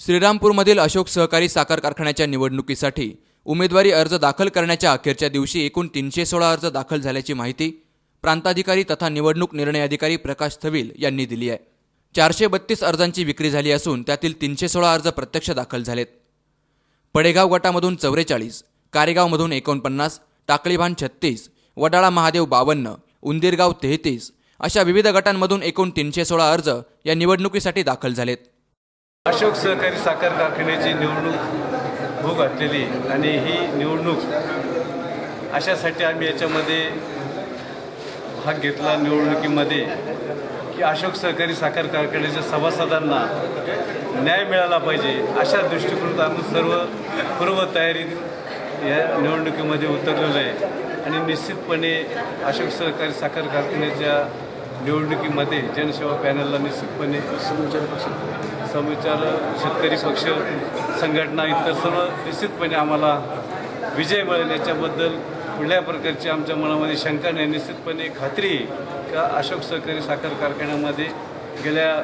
श्रीरामपूरमधील अशोक सहकारी साखर कारखान्याच्या निवडणुकीसाठी उमेदवारी अर्ज दाखल करण्याच्या अखेरच्या दिवशी एकूण तीनशे सोळा अर्ज दाखल झाल्याची माहिती प्रांताधिकारी तथा निवडणूक निर्णय अधिकारी प्रकाश थविल यांनी दिली आहे. चारशे बत्तीस अर्जांची विक्री झाली असून त्यातील तीनशे सोळा अर्ज प्रत्यक्ष दाखल झालेत. पडेगाव गटामधून चौवेचाळीस कारेगावमधून एकोणपन्नास टाकळीभान छत्तीस वडाळा महादेव बावन्न उंदीरगाव तेहतीस अशा विविध गटांमधून एकूण तीनशे सोळा अर्ज या निवडणुकीसाठी दाखल झालेत. अशोक सहकारी साखर कारखान्याची निवडणूक भू घातलेली आणि ही निवडणूक अशासाठी आम्ही याच्यामध्ये भाग घेतला निवडणुकीमध्ये की अशोक सहकारी साखर कारखान्याच्या सभासदांना न्याय मिळाला पाहिजे अशा दृष्टिकोनात आम्ही सर्व पूर्वतयारीत या निवडणुकीमध्ये उतरलेलं आहे. आणि निश्चितपणे अशोक सहकारी साखर कारखान्याच्या निवडणुकीमध्ये जनसेवा पॅनलला निश्चितपणे समविचार शेतकरी पक्ष संघटना इतर सर्व निश्चितपणे आम्हाला विजय मिळेल याच्याबद्दल कुठल्या प्रकारची आमच्या मनामध्ये शंका नाही. निश्चितपणे खात्री का अशोक सहकारी साखर कारखान्यामध्ये गेल्या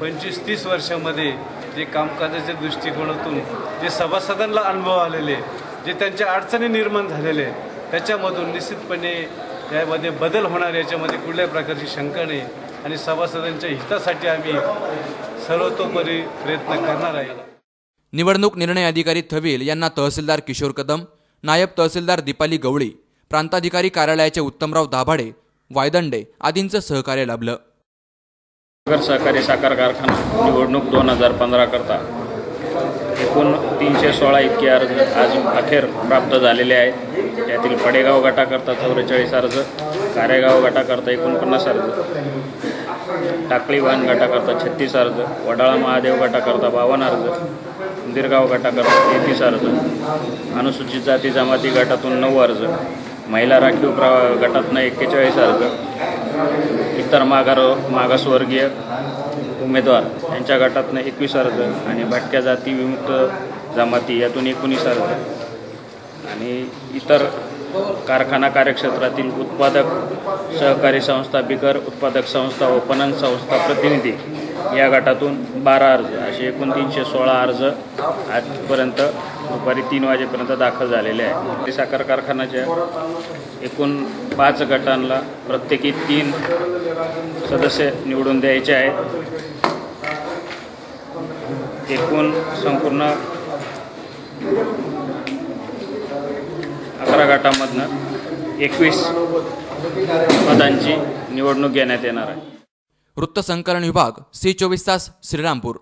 पंचवीस तीस वर्षामध्ये जे कामकाजाच्या दृष्टिकोनातून जे सभासदांना अनुभव आलेले जे त्यांच्या अडचणी निर्माण झालेले त्याच्यामधून निश्चितपणे यामध्ये बदल होणार याच्यामध्ये कुठल्या प्रकारची शंका नाही. आणि सभासदांच्या हितासाठी आम्ही सर्वतोपरी प्रयत्न करणार आहे. निवडणूक निर्णय अधिकारी थविल यांना तहसीलदार किशोर कदम नायब तहसीलदार दीपाली गवळी प्रांताधिकारी कार्यालयाचे उत्तमराव दाभाडे वायदंडे आदींचं सहकार्य लाभलं. सागर सहकारी साखर कारखाना निवडणूक दोन हजार पंधरा करता. एकूण तीनशे सोळा इतके अर्ज आज अखेर प्राप्त झालेले आहेत. यातील पडेगाव गटाकरता चौवेचाळीस अर्ज कारेगाव गटाकरता एकोणपन्नास अर्ज. टाकळी वाहन गटाकरता छत्तीस अर्ज. वडाळा महादेव गटाकरता बावन्न अर्ज. उंदिरगाव गटाकरता तेहतीस अर्ज. अनुसूचित जाती जमाती गटातून नऊ अर्ज. महिला राखीव प्र गटातनं एक्केचाळीस अर्ज. इतर मागार मागासवर्गीय उमेदवार यांच्या गटातनं एकवीस अर्ज आणि भटक्या जाती विमुक्त जमाती यातून एकोणीस अर्ज. आणि इतर कारखाना कार्यक्षेत्रातील उत्पादक सहकारी संस्था बिगर उत्पादक संस्था व पणन संस्था प्रतिनिधी या गटातून बारा अर्ज असे एकूण तीनशे सोळा अर्ज आजपर्यंत दुपारी तीन वाजेपर्यंत दाखल झालेले आहे साखर कारखान्याच्या एकूण पाच गटांना प्रत्येकी तीन सदस्य निवडून द्यायचे आहेत. एकूण संपूर्ण बारा गटामधनं एकवीस पदांची निवडणूक घेण्यात येणार आहे. वृत्तसंकलन विभाग सी चोवीस तास श्रीरामपूर.